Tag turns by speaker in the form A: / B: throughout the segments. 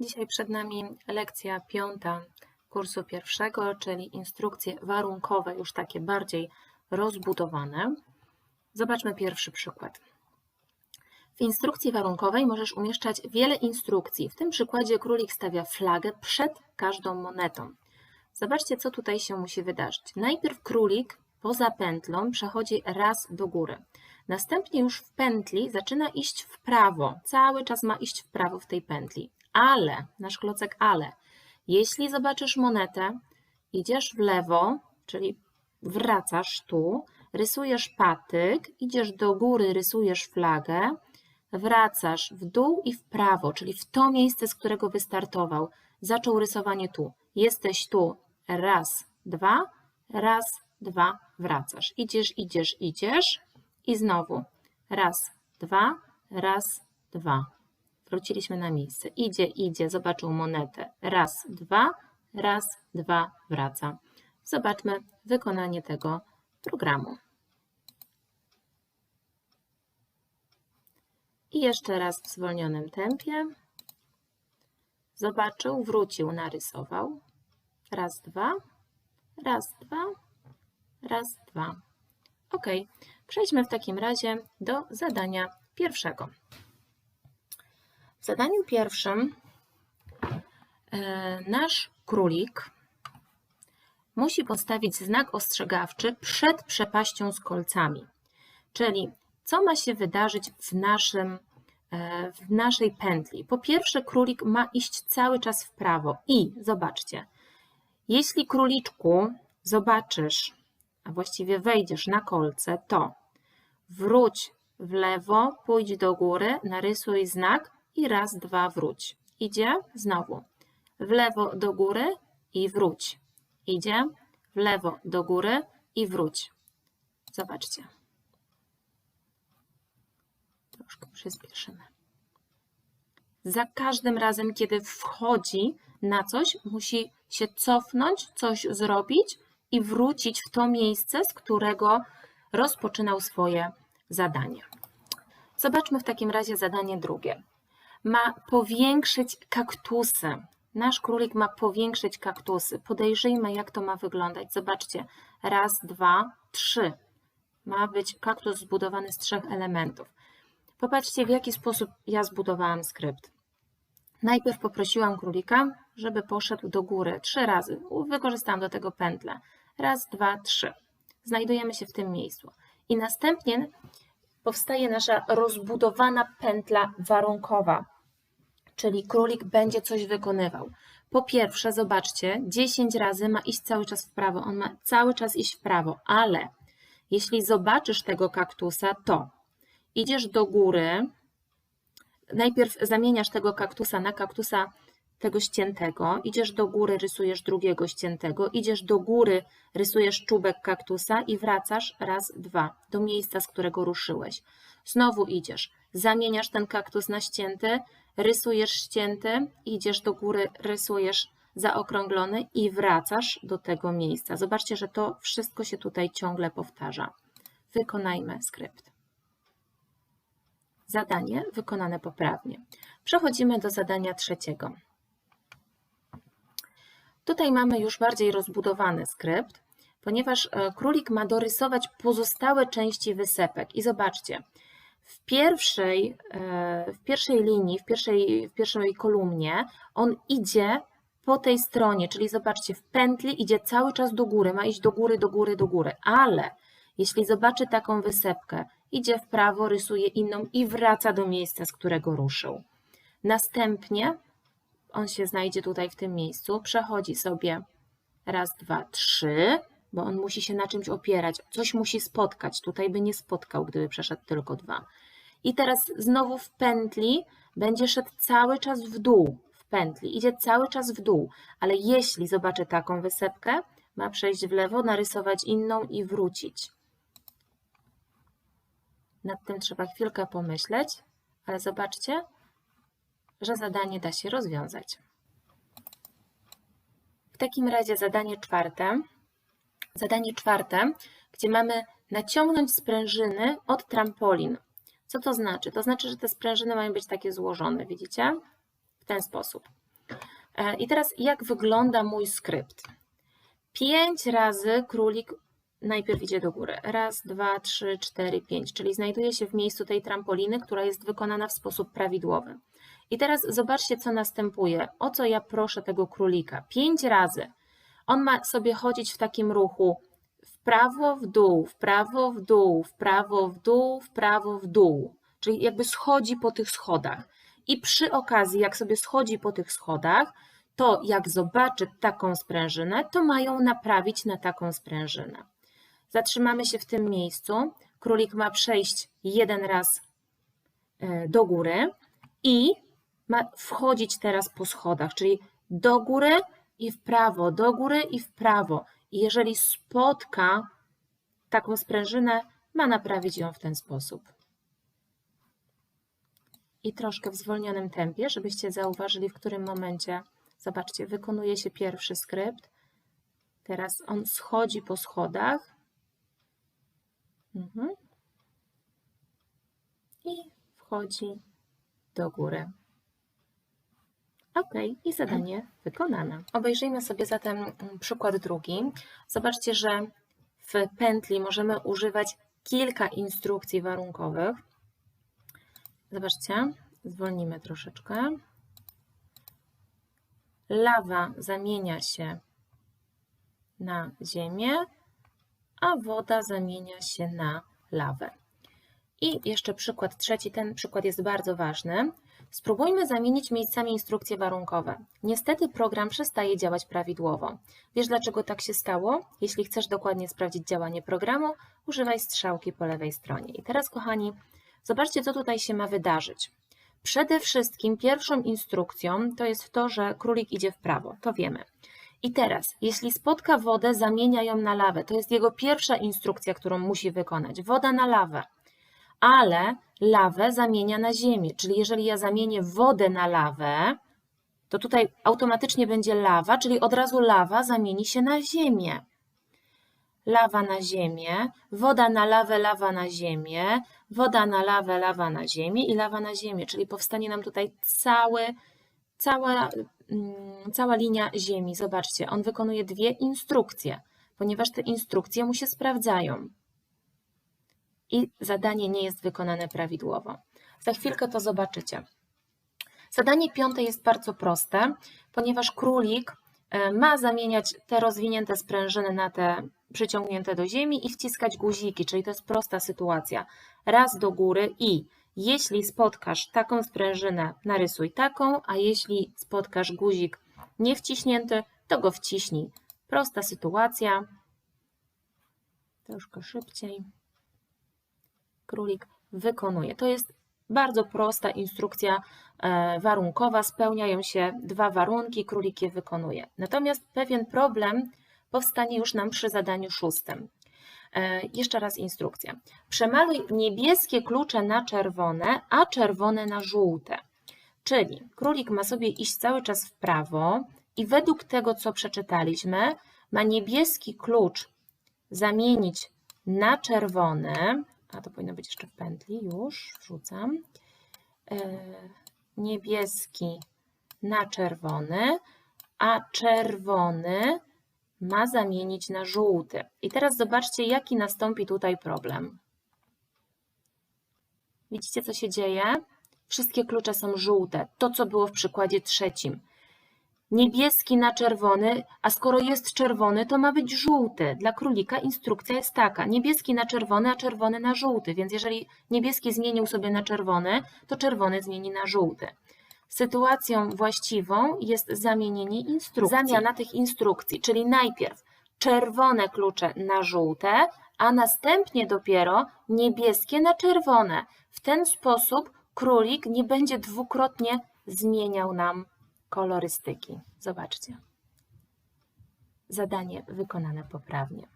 A: Dzisiaj przed nami lekcja piąta kursu pierwszego, czyli instrukcje warunkowe, już takie bardziej rozbudowane. Zobaczmy pierwszy przykład. W instrukcji warunkowej możesz umieszczać wiele instrukcji. W tym przykładzie królik stawia flagę przed każdą monetą. Zobaczcie, co tutaj się musi wydarzyć. Najpierw królik poza pętlą przechodzi raz do góry. Następnie już w pętli zaczyna iść w prawo. Cały czas ma iść w prawo w tej pętli. Ale, nasz klocek ale, jeśli zobaczysz monetę, idziesz w lewo, czyli wracasz tu, rysujesz patyk, idziesz do góry, rysujesz flagę, wracasz w dół i w prawo, czyli w to miejsce, z którego wystartował. Zaczął rysowanie tu. Jesteś tu. Raz, dwa, raz, dwa, wracasz. Idziesz, idziesz, idziesz i znowu. Raz, dwa, raz, dwa. Wróciliśmy na miejsce. Idzie, idzie, zobaczył monetę. Raz, dwa, raz, dwa, wraca. Zobaczmy wykonanie tego programu. I jeszcze raz w zwolnionym tempie. Zobaczył, wrócił, narysował. Raz, dwa, raz, dwa, raz, dwa. Ok, przejdźmy w takim razie do zadania pierwszego. W zadaniu pierwszym e, nasz królik musi postawić znak ostrzegawczy przed przepaścią z kolcami. Czyli co ma się wydarzyć w, naszym, e, w naszej pętli? Po pierwsze, królik ma iść cały czas w prawo i zobaczcie, jeśli króliczku zobaczysz, a właściwie wejdziesz na kolce, to wróć w lewo, pójdź do góry, narysuj znak i raz, dwa, wróć. Idzie znowu w lewo do góry i wróć. Idzie w lewo do góry i wróć. Zobaczcie. Troszkę przyspieszymy. Za każdym razem, kiedy wchodzi na coś, musi się cofnąć, coś zrobić i wrócić w to miejsce, z którego rozpoczynał swoje zadanie. Zobaczmy w takim razie zadanie drugie. Ma powiększyć kaktusy. Nasz królik ma powiększyć kaktusy. Podejrzyjmy, jak to ma wyglądać. Zobaczcie. Raz, dwa, trzy. Ma być kaktus zbudowany z trzech elementów. Popatrzcie, w jaki sposób ja zbudowałam skrypt. Najpierw poprosiłam królika, żeby poszedł do góry trzy razy. Wykorzystałam do tego pętlę. Raz, dwa, trzy. Znajdujemy się w tym miejscu. I następnie powstaje nasza rozbudowana pętla warunkowa, czyli królik będzie coś wykonywał. Po pierwsze, zobaczcie, 10 razy ma iść cały czas w prawo, on ma cały czas iść w prawo, ale jeśli zobaczysz tego kaktusa, to idziesz do góry, najpierw zamieniasz tego kaktusa na kaktusa tego ściętego, idziesz do góry, rysujesz drugiego ściętego, idziesz do góry, rysujesz czubek kaktusa i wracasz raz, dwa do miejsca, z którego ruszyłeś. Znowu idziesz, zamieniasz ten kaktus na ścięty, rysujesz ścięty, idziesz do góry, rysujesz zaokrąglony i wracasz do tego miejsca. Zobaczcie, że to wszystko się tutaj ciągle powtarza. Wykonajmy skrypt. Zadanie wykonane poprawnie. Przechodzimy do zadania trzeciego. Tutaj mamy już bardziej rozbudowany skrypt, ponieważ e, królik ma dorysować pozostałe części wysepek. I zobaczcie, w pierwszej, e, w pierwszej linii, w pierwszej, w pierwszej kolumnie on idzie po tej stronie, czyli zobaczcie, w pętli idzie cały czas do góry, ma iść do góry, do góry, do góry, ale jeśli zobaczy taką wysepkę, idzie w prawo, rysuje inną i wraca do miejsca, z którego ruszył. Następnie on się znajdzie tutaj w tym miejscu, przechodzi sobie raz, dwa, trzy, bo on musi się na czymś opierać, coś musi spotkać. Tutaj by nie spotkał, gdyby przeszedł tylko dwa. I teraz znowu w pętli będzie szedł cały czas w dół, w pętli, idzie cały czas w dół, ale jeśli zobaczy taką wysepkę, ma przejść w lewo, narysować inną i wrócić. Nad tym trzeba chwilkę pomyśleć, ale zobaczcie, że zadanie da się rozwiązać. W takim razie zadanie czwarte. Zadanie czwarte, gdzie mamy naciągnąć sprężyny od trampolin. Co to znaczy? To znaczy, że te sprężyny mają być takie złożone, widzicie? W ten sposób. E, I teraz jak wygląda mój skrypt? Pięć razy królik najpierw idzie do góry. Raz, dwa, trzy, cztery, pięć, czyli znajduje się w miejscu tej trampoliny, która jest wykonana w sposób prawidłowy. I teraz zobaczcie, co następuje. O co ja proszę tego królika? Pięć razy. On ma sobie chodzić w takim ruchu w prawo, w dół, w prawo, w dół, w prawo, w dół, w prawo, w dół. Czyli jakby schodzi po tych schodach. I przy okazji, jak sobie schodzi po tych schodach, to jak zobaczy taką sprężynę, to mają naprawić na taką sprężynę. Zatrzymamy się w tym miejscu. Królik ma przejść jeden raz e, do góry i ma wchodzić teraz po schodach, czyli do góry i w prawo, do góry i w prawo. Jeżeli spotka taką sprężynę, ma naprawić ją w ten sposób. I troszkę w zwolnionym tempie, żebyście zauważyli, w którym momencie, zobaczcie, wykonuje się pierwszy skrypt. Teraz on schodzi po schodach. Mhm. I wchodzi do góry. Ok, i zadanie wykonane. Obejrzyjmy sobie zatem mm, przykład drugi. Zobaczcie, że w pętli możemy używać kilka instrukcji warunkowych. Zobaczcie, zwolnimy troszeczkę. Lawa zamienia się na ziemię, a woda zamienia się na lawę. I jeszcze przykład trzeci, ten przykład jest bardzo ważny. Spróbujmy zamienić miejscami instrukcje warunkowe. Niestety program przestaje działać prawidłowo. Wiesz dlaczego tak się stało? Jeśli chcesz dokładnie sprawdzić działanie programu, używaj strzałki po lewej stronie. I teraz kochani, zobaczcie co tutaj się ma wydarzyć. Przede wszystkim pierwszą instrukcją to jest to, że królik idzie w prawo, to wiemy. I teraz, jeśli spotka wodę, zamienia ją na lawę. To jest jego pierwsza instrukcja, którą musi wykonać. Woda na lawę ale lawę zamienia na ziemię. Czyli jeżeli ja zamienię wodę na lawę, to tutaj automatycznie będzie lawa, czyli od razu lawa zamieni się na ziemię. Lawa na ziemię, woda na lawę, lawa na ziemię, woda na lawę, lawa na ziemię i lawa na ziemię, czyli powstanie nam tutaj cały, cała, mm, cała linia ziemi. Zobaczcie, on wykonuje dwie instrukcje, ponieważ te instrukcje mu się sprawdzają i zadanie nie jest wykonane prawidłowo. Za chwilkę to zobaczycie. Zadanie piąte jest bardzo proste, ponieważ królik e, ma zamieniać te rozwinięte sprężyny na te przyciągnięte do ziemi i wciskać guziki, czyli to jest prosta sytuacja. Raz do góry i jeśli spotkasz taką sprężynę, narysuj taką, a jeśli spotkasz guzik niewciśnięty, to go wciśnij. Prosta sytuacja. Troszkę szybciej królik wykonuje. To jest bardzo prosta instrukcja e, warunkowa, spełniają się dwa warunki, królik je wykonuje. Natomiast pewien problem powstanie już nam przy zadaniu szóstym. E, jeszcze raz instrukcja. Przemaluj niebieskie klucze na czerwone, a czerwone na żółte. Czyli królik ma sobie iść cały czas w prawo i według tego, co przeczytaliśmy, ma niebieski klucz zamienić na czerwony, a to powinno być jeszcze w pętli, już wrzucam, e, niebieski na czerwony, a czerwony ma zamienić na żółty. I teraz zobaczcie, jaki nastąpi tutaj problem. Widzicie, co się dzieje? Wszystkie klucze są żółte. To, co było w przykładzie trzecim niebieski na czerwony, a skoro jest czerwony, to ma być żółty. Dla królika instrukcja jest taka: niebieski na czerwony, a czerwony na żółty. Więc jeżeli niebieski zmienił sobie na czerwony, to czerwony zmieni na żółty. Sytuacją właściwą jest zamienienie instrukcji. Zamiana tych instrukcji, czyli najpierw czerwone klucze na żółte, a następnie dopiero niebieskie na czerwone. W ten sposób królik nie będzie dwukrotnie zmieniał nam kolorystyki. Zobaczcie. Zadanie wykonane poprawnie.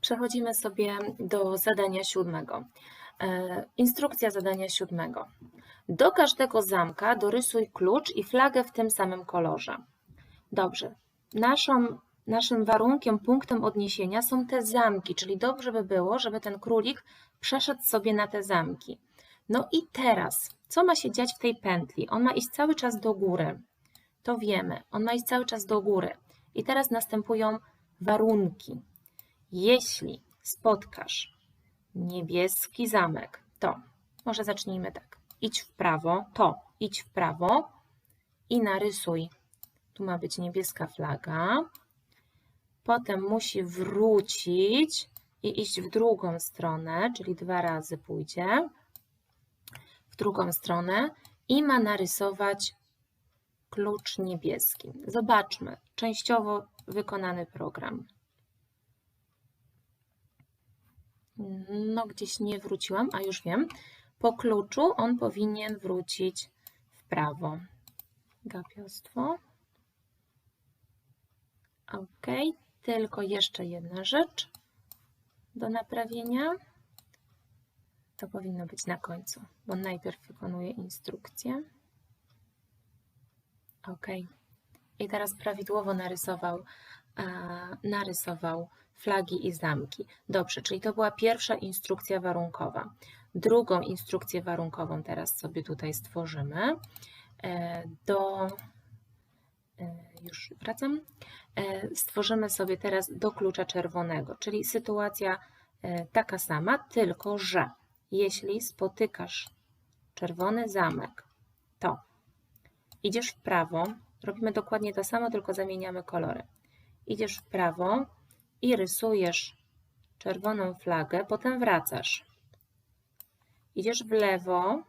A: Przechodzimy sobie do zadania siódmego. E, instrukcja zadania siódmego. Do każdego zamka dorysuj klucz i flagę w tym samym kolorze. Dobrze. Naszą, naszym warunkiem, punktem odniesienia są te zamki, czyli dobrze by było, żeby ten królik przeszedł sobie na te zamki. No i teraz, co ma się dziać w tej pętli? On ma iść cały czas do góry. to wiemy, on ma iść cały czas do góry. I teraz następują warunki. Jeśli spotkasz niebieski zamek, to może zacznijmy tak. Idź w prawo, to idź w prawo i narysuj. Tu ma być niebieska flaga. Potem musi wrócić i iść w drugą stronę, czyli dwa razy pójdzie w drugą stronę i ma narysować klucz niebieski. Zobaczmy, częściowo wykonany program. No, gdzieś nie wróciłam, a już wiem. Po kluczu on powinien wrócić w prawo. Gapiostwo. Ok, tylko jeszcze jedna rzecz do naprawienia. To powinno być na końcu, bo najpierw wykonuję instrukcję. Ok. I teraz prawidłowo narysował, a, narysował flagi i zamki. Dobrze, czyli to była pierwsza instrukcja warunkowa. Drugą instrukcję warunkową teraz sobie tutaj stworzymy. E, do, e, już wracam. E, stworzymy sobie teraz do klucza czerwonego, czyli sytuacja taka sama, tylko że jeśli spotykasz czerwony zamek, to idziesz w prawo, robimy dokładnie to samo, tylko zamieniamy kolory. Idziesz w prawo i rysujesz czerwoną flagę, potem wracasz. Idziesz w lewo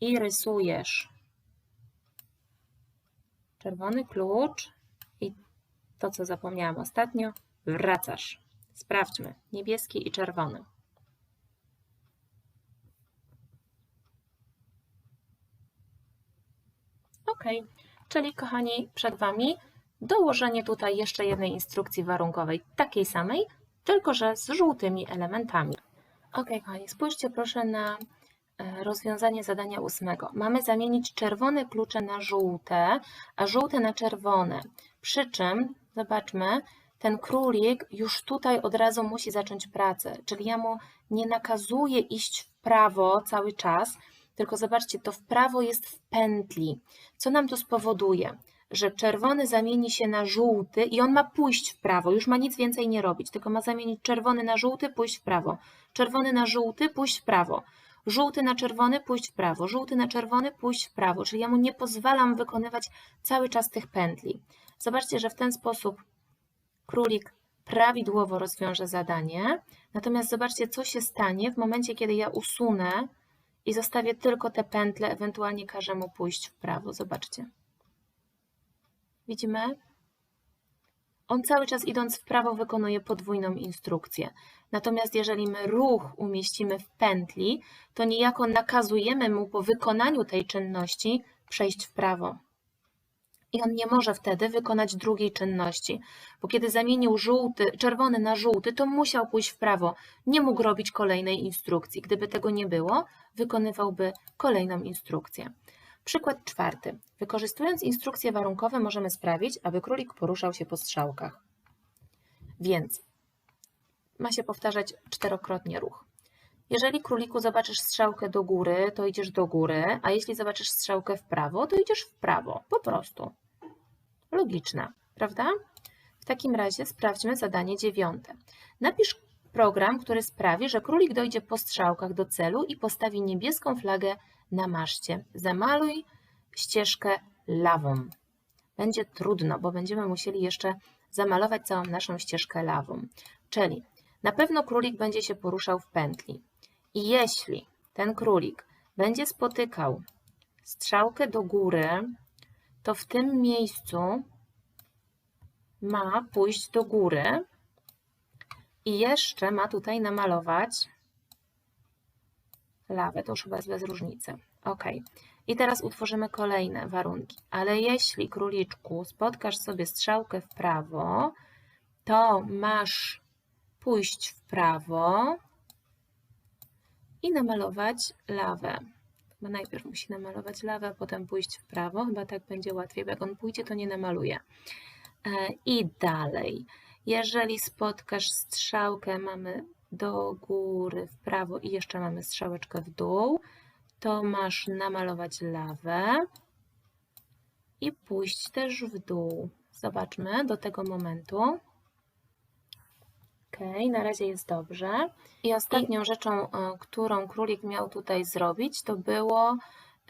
A: i rysujesz czerwony klucz i to, co zapomniałam ostatnio, wracasz. Sprawdźmy, niebieski i czerwony. OK, czyli kochani, przed Wami dołożenie tutaj jeszcze jednej instrukcji warunkowej, takiej samej, tylko że z żółtymi elementami. OK, kochani, spójrzcie proszę na e, rozwiązanie zadania ósmego. Mamy zamienić czerwone klucze na żółte, a żółte na czerwone. Przy czym, zobaczmy, ten królik już tutaj od razu musi zacząć pracę, czyli ja mu nie nakazuję iść w prawo cały czas, tylko zobaczcie, to w prawo jest w pętli. Co nam to spowoduje? Że czerwony zamieni się na żółty i on ma pójść w prawo, już ma nic więcej nie robić, tylko ma zamienić czerwony na żółty, pójść w prawo. Czerwony na żółty, pójść w prawo. Żółty na czerwony, pójść w prawo. Żółty na czerwony, pójść w prawo. Czyli ja mu nie pozwalam wykonywać cały czas tych pętli. Zobaczcie, że w ten sposób królik prawidłowo rozwiąże zadanie. Natomiast zobaczcie, co się stanie w momencie, kiedy ja usunę i zostawię tylko te pętle, ewentualnie każę mu pójść w prawo. Zobaczcie. Widzimy? On cały czas idąc w prawo wykonuje podwójną instrukcję. Natomiast jeżeli my ruch umieścimy w pętli, to niejako nakazujemy mu po wykonaniu tej czynności przejść w prawo i on nie może wtedy wykonać drugiej czynności, bo kiedy zamienił żółty, czerwony na żółty, to musiał pójść w prawo, nie mógł robić kolejnej instrukcji. Gdyby tego nie było, wykonywałby kolejną instrukcję. Przykład czwarty. Wykorzystując instrukcje warunkowe możemy sprawić, aby królik poruszał się po strzałkach. Więc ma się powtarzać czterokrotnie ruch. Jeżeli króliku zobaczysz strzałkę do góry, to idziesz do góry, a jeśli zobaczysz strzałkę w prawo, to idziesz w prawo, po prostu. Logiczne, prawda? W takim razie sprawdźmy zadanie dziewiąte. Napisz program, który sprawi, że królik dojdzie po strzałkach do celu i postawi niebieską flagę na maszcie. Zamaluj ścieżkę lawą. Będzie trudno, bo będziemy musieli jeszcze zamalować całą naszą ścieżkę lawą. Czyli na pewno królik będzie się poruszał w pętli. I jeśli ten królik będzie spotykał strzałkę do góry, to w tym miejscu ma pójść do góry i jeszcze ma tutaj namalować lawę. To już chyba jest bez różnicy. Ok. I teraz utworzymy kolejne warunki. Ale jeśli, króliczku, spotkasz sobie strzałkę w prawo, to masz pójść w prawo i namalować lawę. Bo najpierw musi namalować lawę, potem pójść w prawo. Chyba tak będzie łatwiej, bo jak on pójdzie, to nie namaluje. E, I dalej. Jeżeli spotkasz strzałkę, mamy do góry, w prawo i jeszcze mamy strzałeczkę w dół, to masz namalować lawę i pójść też w dół. Zobaczmy do tego momentu. Na razie jest dobrze. I ostatnią rzeczą, e, którą królik miał tutaj zrobić, to było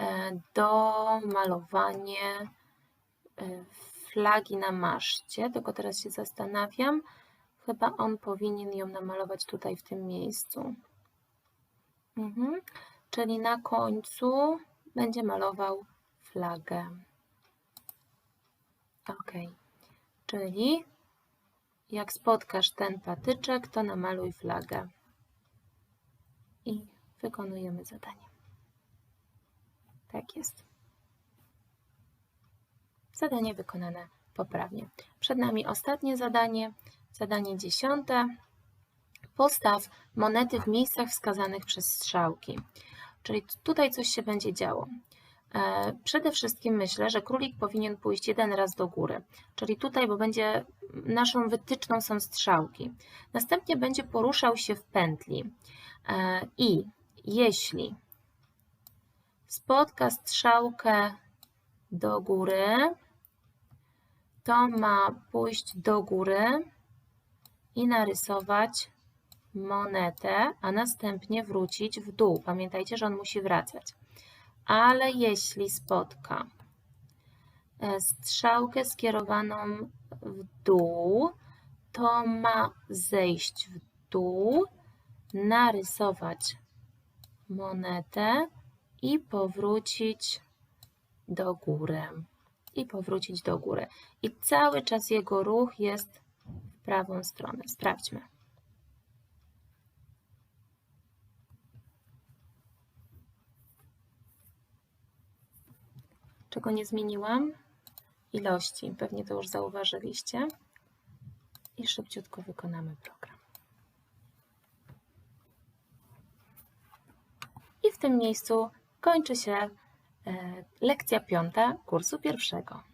A: e, domalowanie e, flagi na maszcie. Tylko teraz się zastanawiam. Chyba on powinien ją namalować tutaj w tym miejscu. Mhm. Czyli na końcu będzie malował flagę. Ok. Czyli jak spotkasz ten patyczek, to namaluj flagę. I wykonujemy zadanie. Tak jest. Zadanie wykonane poprawnie. Przed nami ostatnie zadanie, zadanie dziesiąte. Postaw monety w miejscach wskazanych przez strzałki. Czyli tutaj coś się będzie działo. E, Przede wszystkim myślę, że królik powinien pójść jeden raz do góry, czyli tutaj, bo będzie naszą wytyczną są strzałki. Następnie będzie poruszał się w pętli E, i jeśli spotka strzałkę do góry, to ma pójść do góry i narysować monetę, a następnie wrócić w dół. Pamiętajcie, że on musi wracać. Ale jeśli spotka e, strzałkę skierowaną w dół, to ma zejść w dół, narysować monetę i powrócić do góry. I powrócić do góry. I cały czas jego ruch jest w prawą stronę. Sprawdźmy. Czego nie zmieniłam? Ilości. Pewnie to już zauważyliście. I szybciutko wykonamy program. I w tym miejscu kończy się e, lekcja piąta kursu pierwszego.